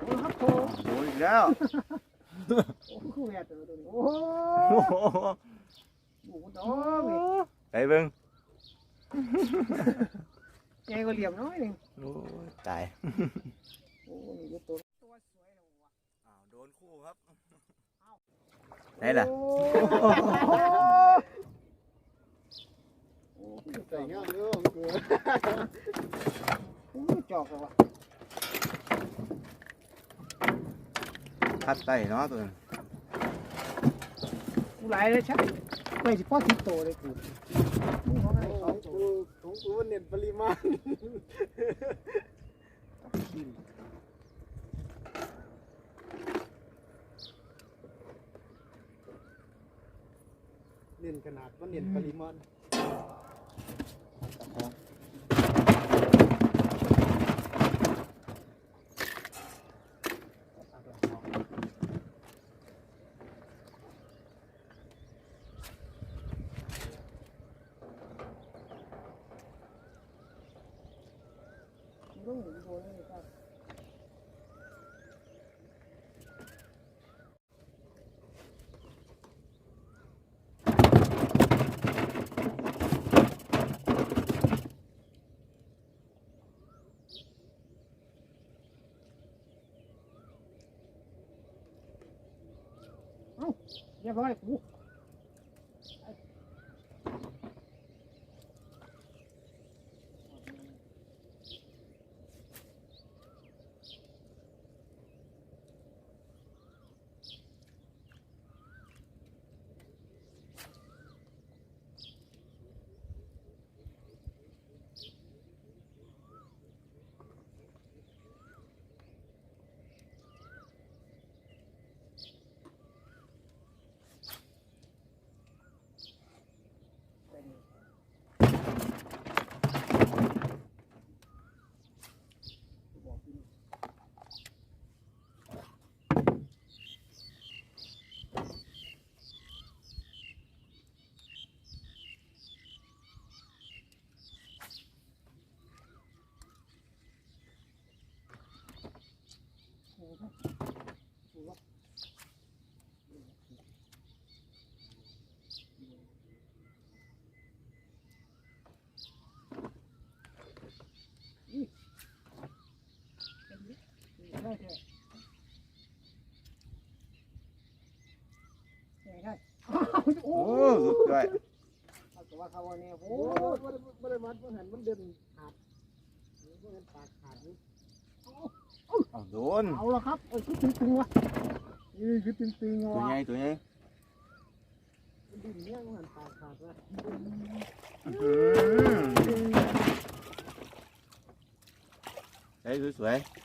โอ้ครับโถโอ้ยอีกแล้วโอ้คู่แม่ตัวนี้ โอ้โอ้โห หมูดองนี่ไปเบิ่งใหญ่กว่าเหลี่ยมน้อยหนึงโอ้ยตายโอ้นี่ดูตัวตัวสวยเลยว่ะอ้าวโดนคู่ครับไหนล่ะโอ้โอ้ยใส่เงี้ยเนื้อเกลือโอ้ยจอกเลยว่ะพัดไตเนาะตัวนั้นกูหลายเลยชัก ไม่สิพ่อทิพโตเลยกูมึงเขาให้ขสอองงตัวกูของกูมันเน้นปริมาณเน้นขนาดมันเน้นปริมาณ มึงต้องหมุนตัวนี่ครับ เรียบร้อยกูได้แค่ได้ โอ้โอ้สุดยอดเอาแต่ว่าเขาว่าเนี่ยโอ้โอ้ไม่ได้ไม่ได้มัดมันหันมันเด่นขาดมันเด่นปากขาดนี่อ้าวโดนเอาละครับเอ้ยคือตึงๆวะนี่คือตึงๆตัววะใหญ่ตัวใหญ่มันดิ่นเนี่ยมันหันปากขาดนะอื้อหือได้สวยๆ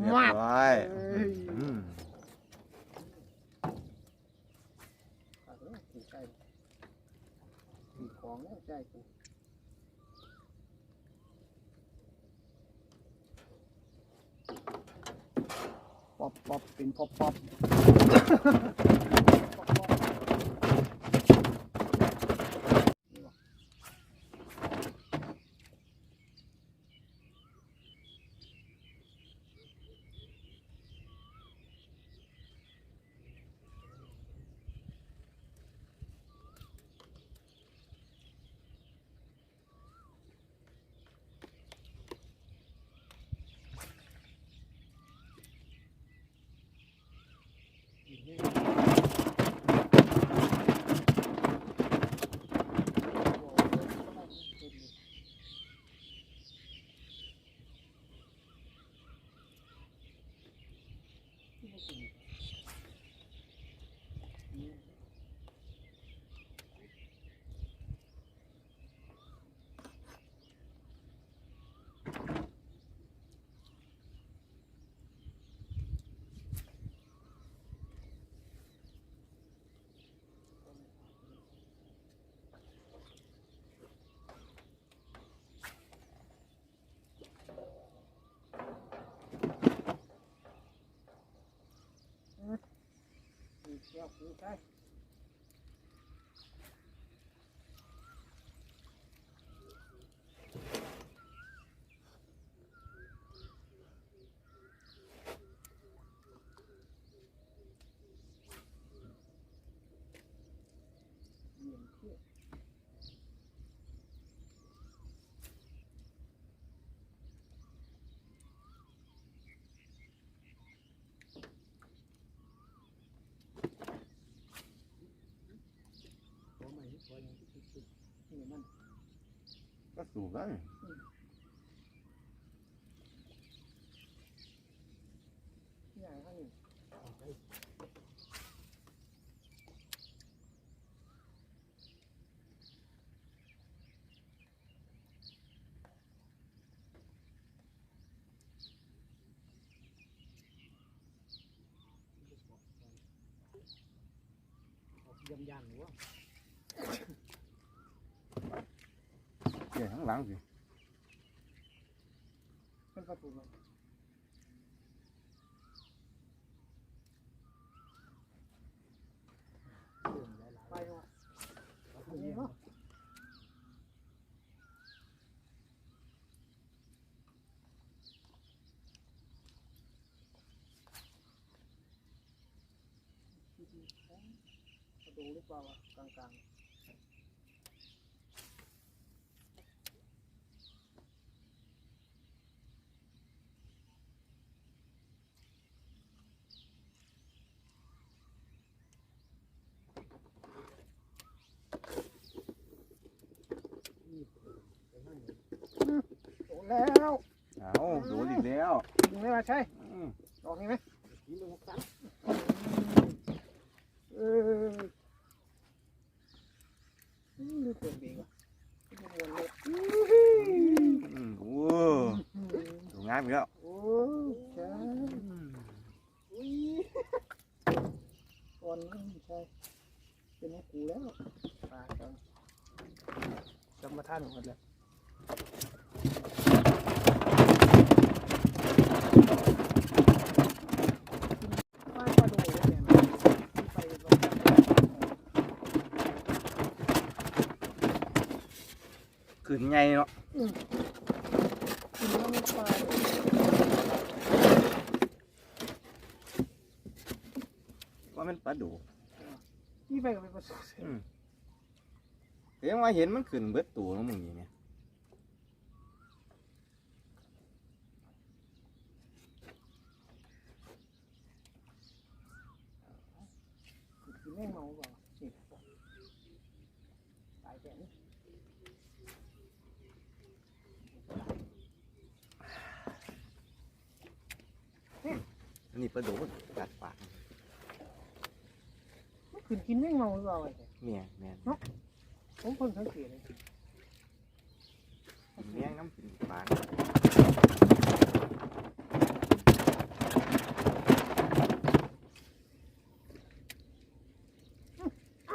เรียบมากร้อยเอ้ยอืมของแล้วใจกูป๊อปป๊อปเป็นป๊อปป๊อป Yeah. Học. ก็สูบแล้วนี่ใหญ่ข้างนี้เอาไปยำยำหรือว่า เกี่ยข้างหลังสิเป็นประตูมัน เรื่องหลาย ไปเนาะ ๆ อันนี้เนาะประตูหรือเปล่าวะกลางๆ นี่ไปนั่งอยู่ โดน แล้วเอาโดนอีกแล้วยิงไม่มาใช่อืมดอกนี้ไหมกินลงสันเอออืมดูเปิดดีว่ะดูมวนเลยอืมโอ้ดูงามอีกแล้วโอ้ใช่อุ้ยก่อนนี้ใช่เป็นให้กูแล้วปาจังจำมาท่านหมดเลย ขึ้นไงเนาะกินแล้วไม่ไปว่ามันปลาดูนี่ไปกับไปประสบเสร็จอืมเดี๋ยวมาเห็นมันขึ้นเบิดตัวแล้วมึงนี่เนี่ย กินแม่งเมาเปล่านี่ตายแก่นี่อันนี้ปลาดูกัดปากมันขึ้นกินแม่งเมาหรือเปล่าไอ้แกเมียแม่นผมเพิ่งสังเกตเลยกินเลี้ยงน้ำกินปลา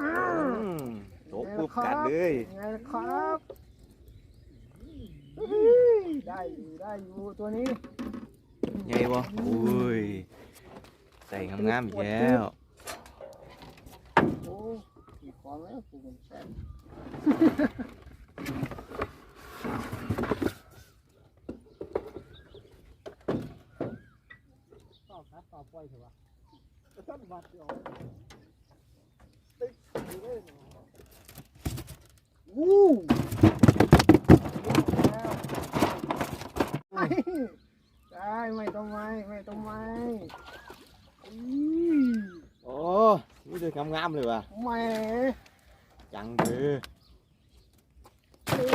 อืมโตะปุ๊บกัด เลยยังไงครับเฮ้ยได้อยู่ได้อยู่ตัวนี้ไงวะอุ้ยใส่งามๆอีกแล้วโอ้มีของแล้วกูเป็นแฟนต่อครับต่อปล่อยเถอะวะต้นบัดเดี๋ยวติ๊กอยู่เลย เนาะวู้แล้วไม่ได้ไม่ต้องไม่ไม่ต้องไม่อือ โอ้นี่เดืองามๆเลยว่ะ แหม่ จังเด้อ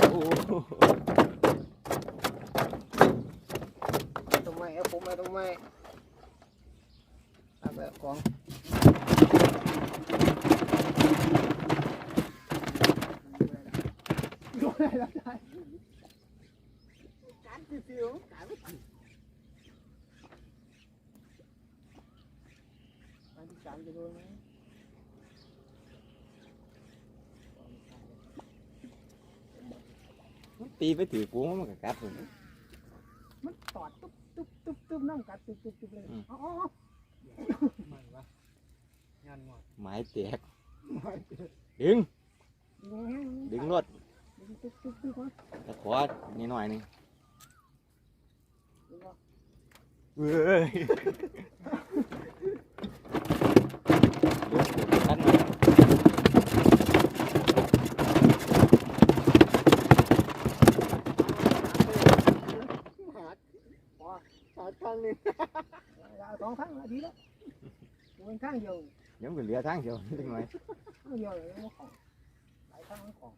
โอ้ ทำไมเอาผมมาทำไม ทำแบบของดูได้แล้วได้การที่ฟิวการไม่ถึงอันที่สามจะโดนไหมมันตีไปถือกูมันก็กัดผมมันตอดตุ๊บตุ๊บตุ๊บตุ๊บนั่งกัดตุ๊บตุ๊บตุ๊บเลยอืมอ๋อไม่วะงานงอดไม้แตกไม่เจ็บดึง ดึงแห้งดึงรถ ดึงตึ๊กตึ๊กตึ๊กมาตะขอนิดหน่อยหนึงดึงมาเว้ยดึงทันไหมหาหาข้างนี้เอาสองข้างละดีแล้วกูเป็นข้างเดียวเดี๋ยวมันก็เหลือทางเดียวดึงหน่อยข้างเดียวเลยมันของหลายข้างมันของ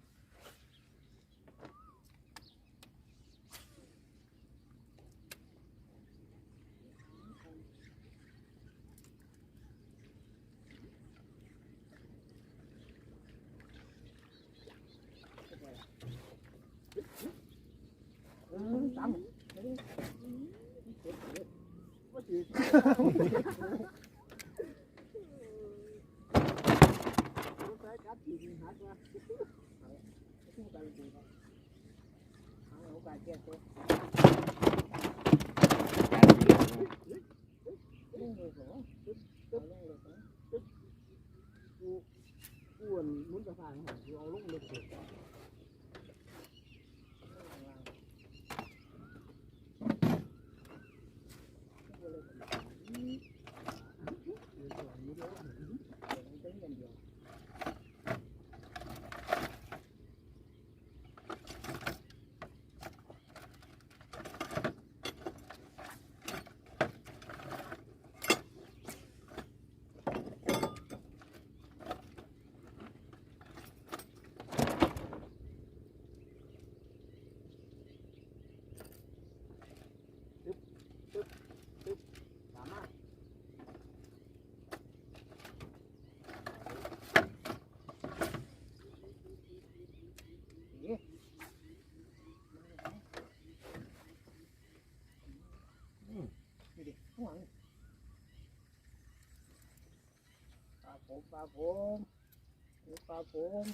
เออตามเดี๋ยวนี้ ว่าจีใช้กัดจีนหักมาสู้กันจริงครับเอาโอกาสแก้ตัวนเหลือเล่นเลยเหรอเอาเล่นนมุนกระพายหันเอาลงเลยเด็ก สามารถ ดูดิข้างหลังปลา ผมปลาผมนี่ปลาผม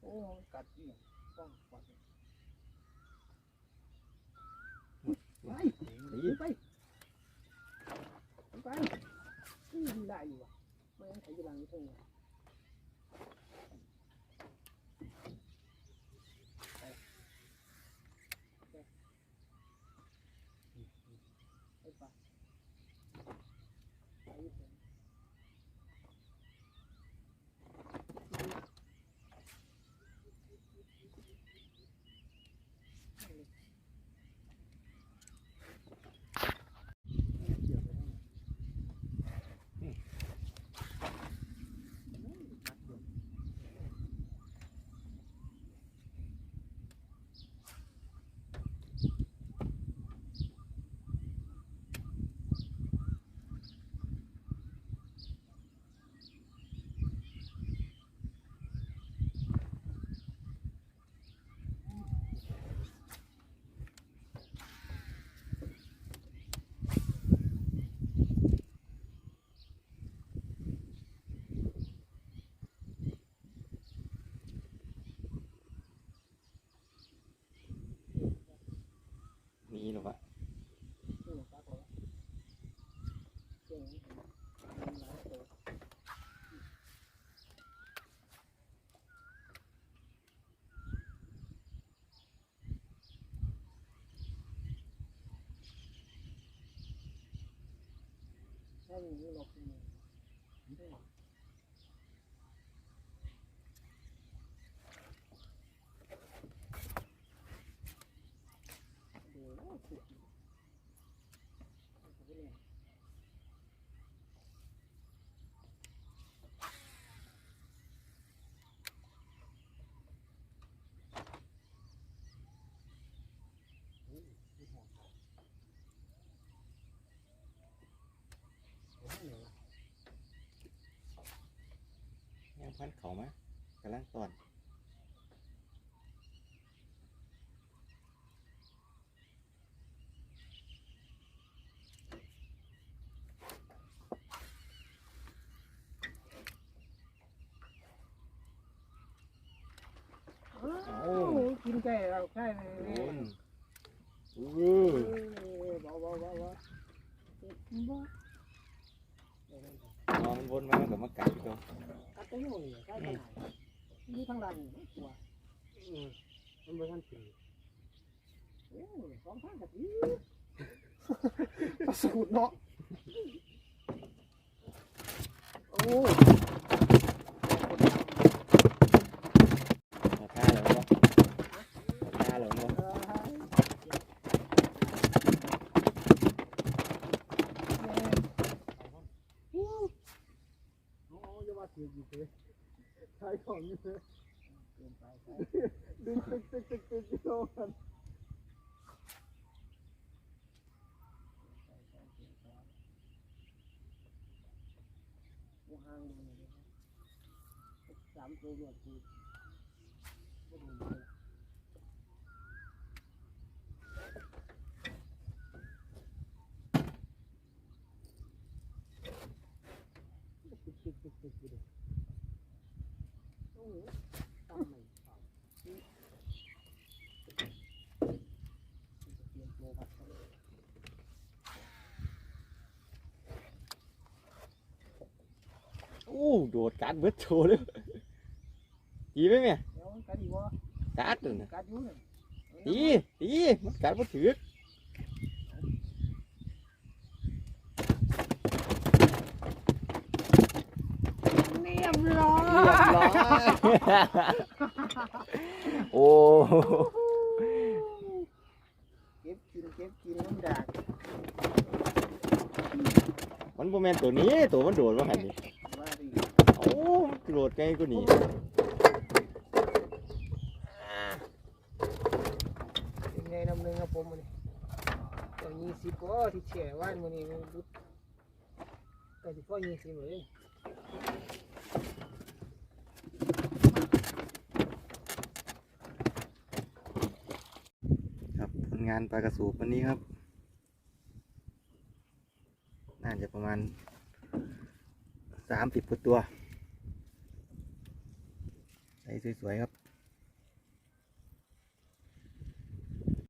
โอ้กัดเนี่ยป้องกัดไปดีไปไปอืมได้อยู่วะไม่งั้นใครจะลังนี่เท่าไหร่ไปไปไปไป มีหรอวะ นี่หนูปลาผมเก่งมันหลายตัว ถ้าอย่างนี้เราคงไม่ได้ดูแล้วสุดเอาไปเลยเอาไปเลย ยัง พันเขามากำลังตอน ใช่เราใช่ไหม โดนอู้ เบาเบาเบาเบา นอนวนมากับมากัดตัว กัดตัวอยู่นี่ใช่ไหม นี่ทางด้านนี่ตัวมันเป็นขั้นตีโอ้สองทางกับอีสูตรเนาะโอ้ราคาเหรอวะราคาเหรอวะโอ้ยว่าถืออยู่เลยใช้ของอยู่เลย ดึงตึกตึกตึกตึกโยนสามตัวเนี่ยคือติดติดติดติดติดเลยโอ้โหตั้งใหม่เปล่าเตรียมตัววัดเขาเลย อู้โดดกัดเบิดโชว์เลยดีไหมแม่เดี๋ยวกันดีวะกัดเลยนะการอยู่เนี่ยดีดีมันกัดบ่ถือเนียบร้อยเรียบร้อยโอ้เก็บกินเก็บกินน้ำดากมันบ่แม่นตัวนี้ตัวมันโดดว่าหันนี่ว่าดี โอ้มันโดดไกลกว่านี้ยังไงนำหนึ่งครับผมมันตัวยี่สิบก็ที่เฉียว่ามันนี่มันรุดก็สิพ่อยี่สิบเลยครับผลงานปลากระสูบวันนี้ครับ น่าจะประมาณสามสิบตัวใส่ สวยๆครับ